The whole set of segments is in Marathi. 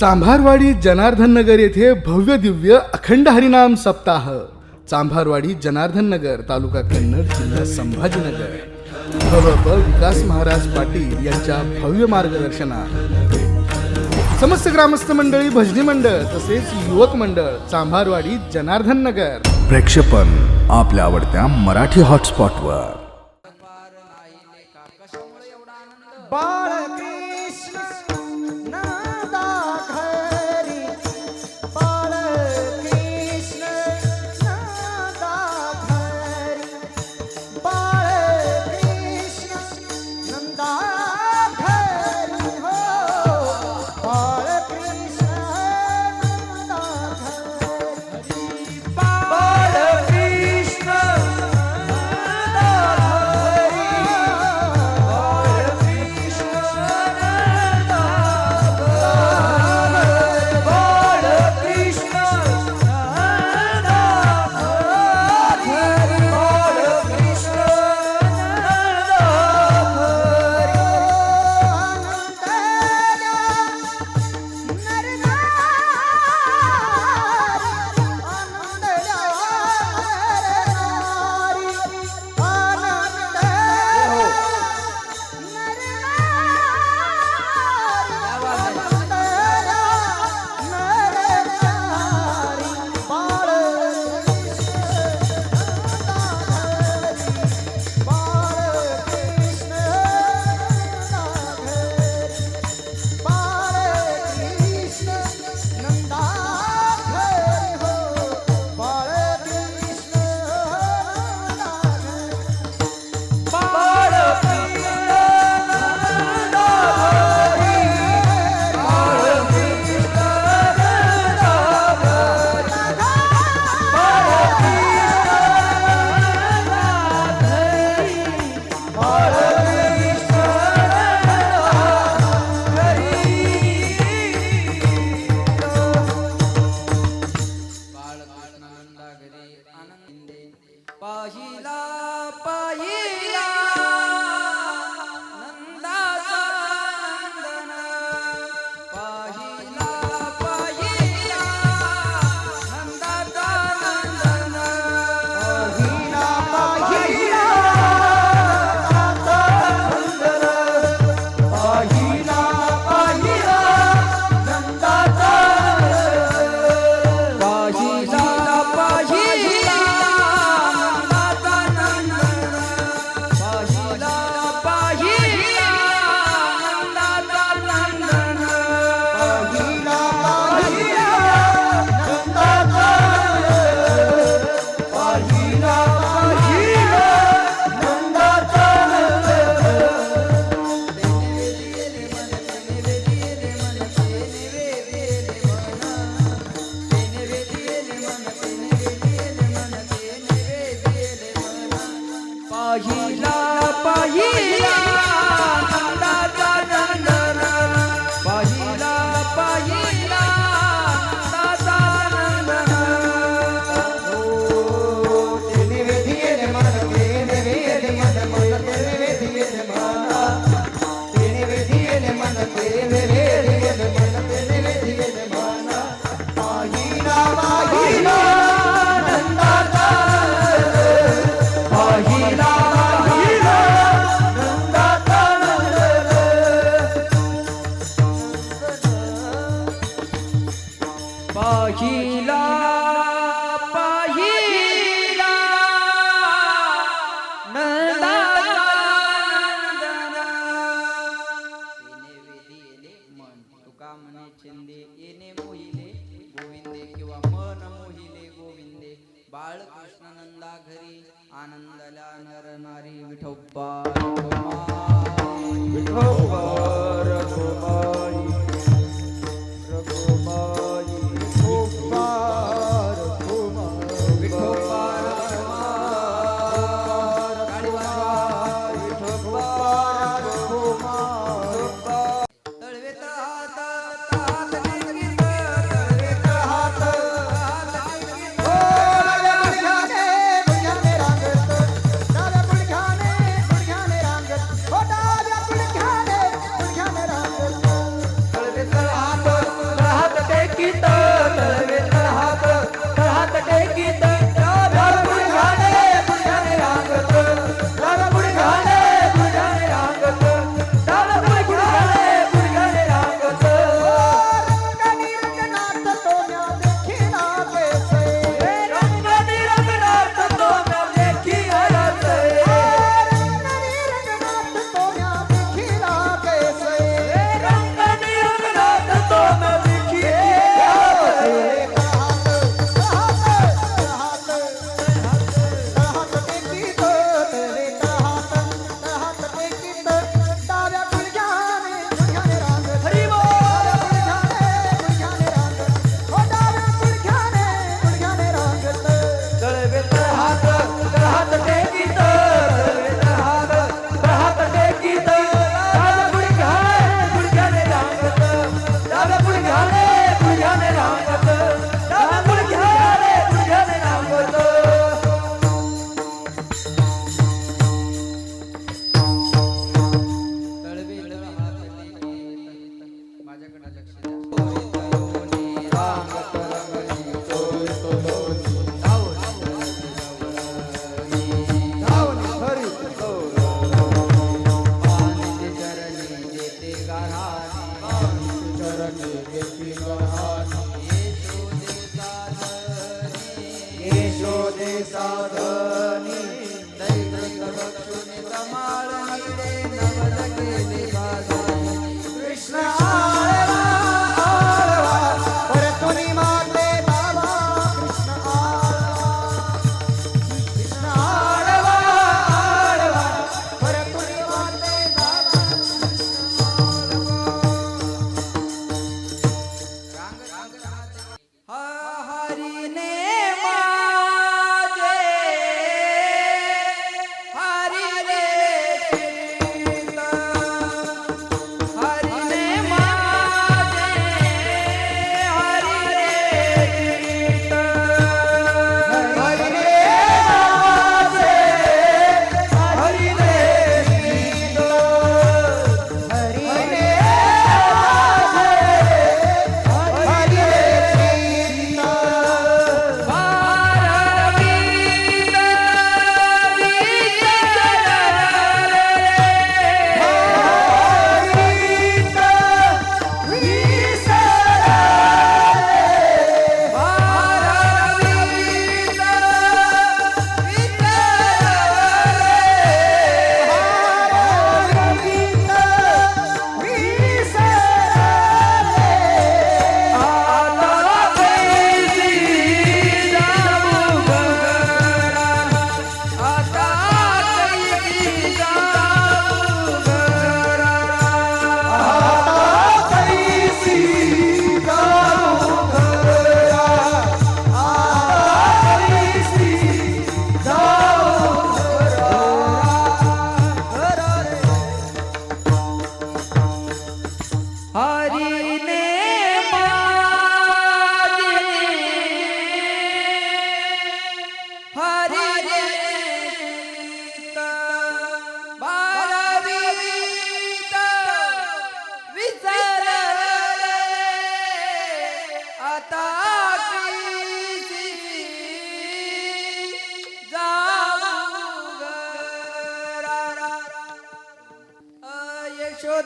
चांभारवाडी जनार्दन नगर येथे भव्य दिव्य अखंड हरिनाम सप्ताह. चांभारवाडी जनार्दन नगर तालुका कन्नड जिल्हा संभाजीनगर. विकास महाराज पाटील यांच्या भव्य मार्गदर्शनात समस्त ग्रामस्थ मंडळी भजनी मंडळ तसेच युवक मंडळ चांभारवाडी जनार्दन नगर. प्रेक्षपण आपल्या आवडत्या मराठी हॉटस्पॉटवर পাহিলা পাহিলা।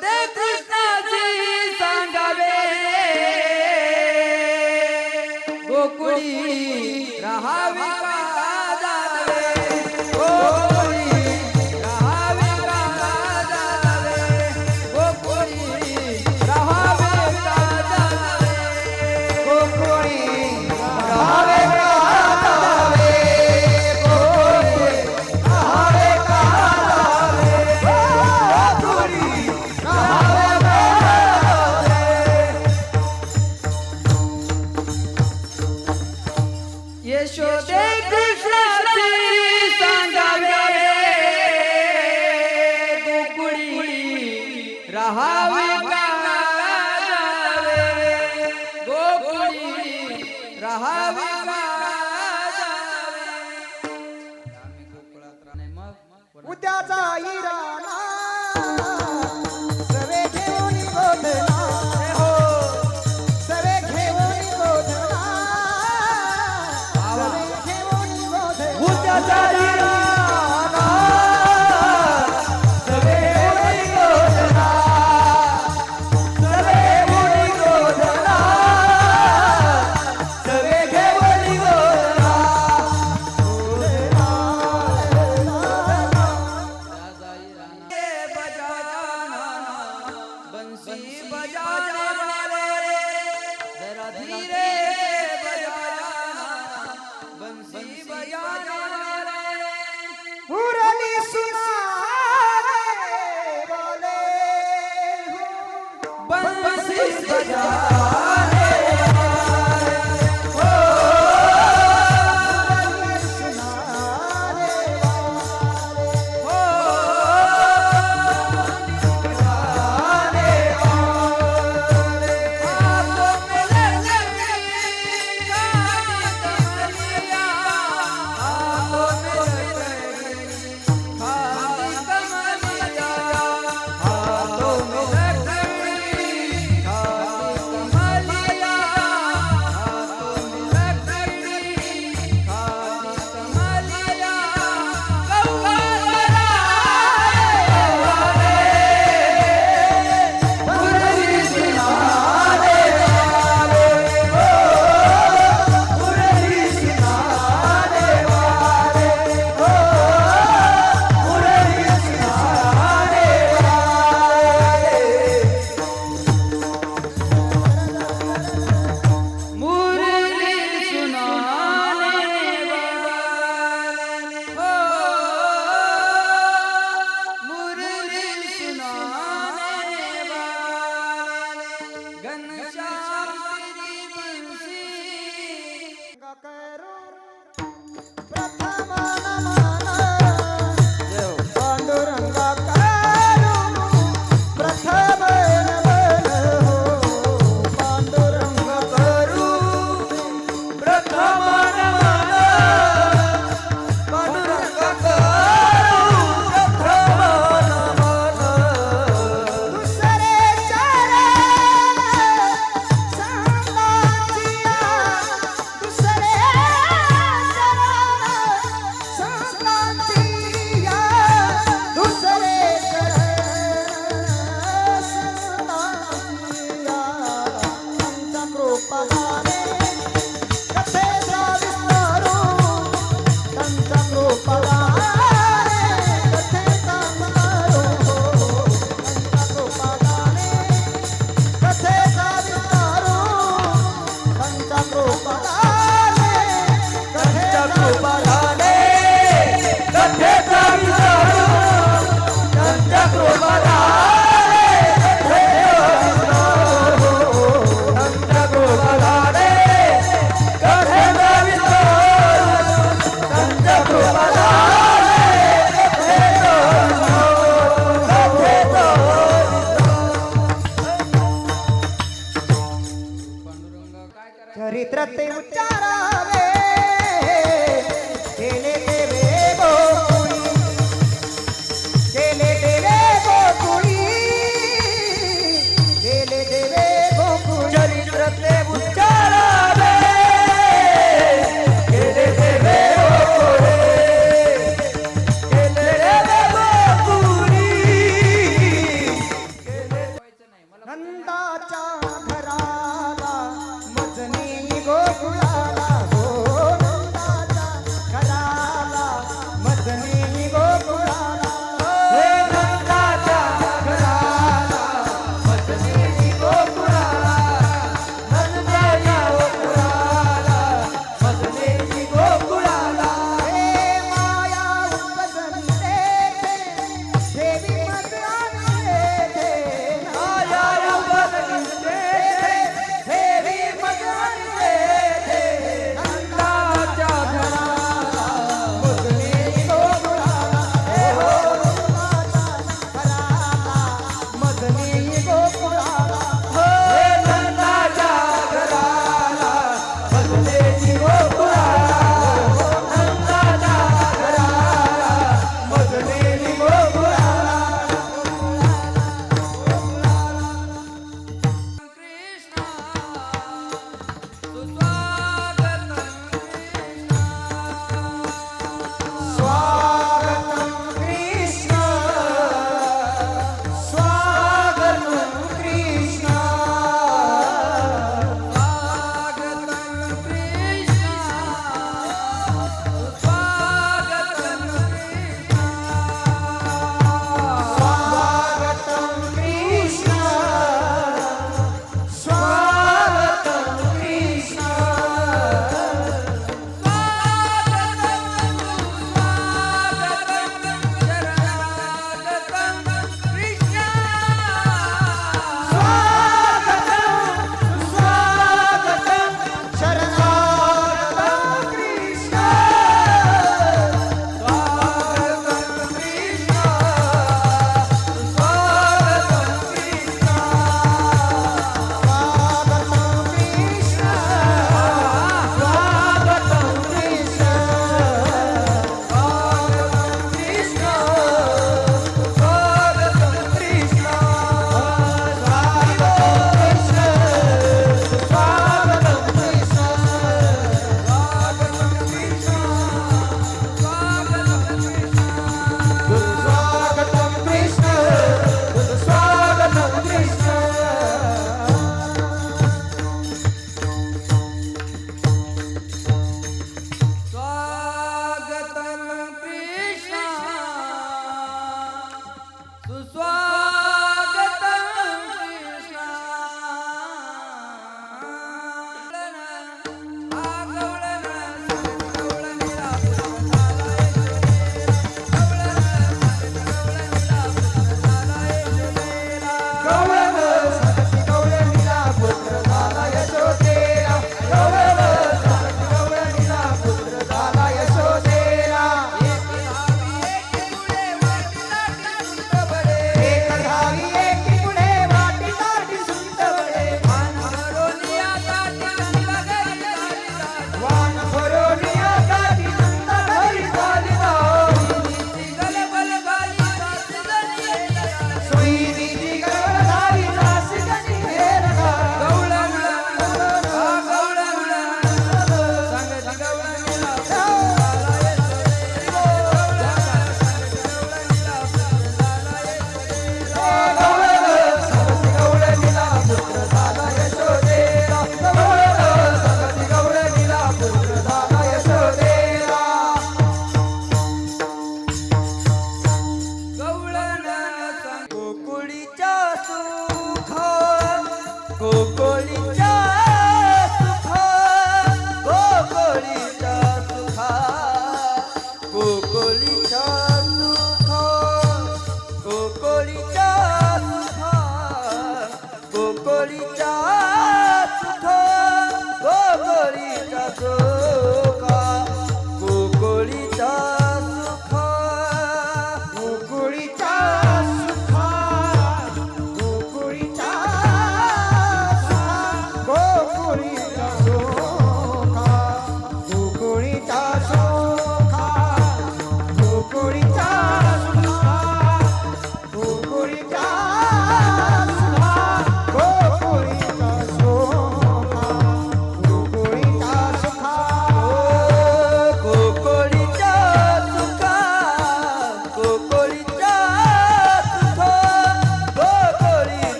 vedete? चरित्र ते उच्चारावे.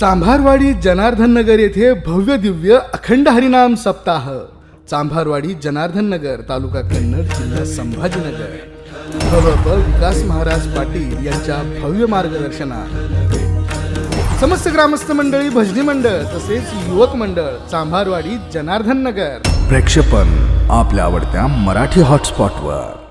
चांभारवाडी जनार्दन नगर येथे भव्य दिव्य अखंड हरिनाम सप्ताह. चांभारवाडी जनार्दन नगर तालुका कन्नड जिल्हा संभाजीनगर. विकास महाराज पाटील यांच्या भव्य मार्गदर्शनात समस्त ग्रामस्थ मंडळी भजनी मंडळ तसेच युवक मंडळ चांभारवाडी जनार्दन नगर. प्रेक्षपण आपल्या आवडत्या मराठी हॉटस्पॉटवर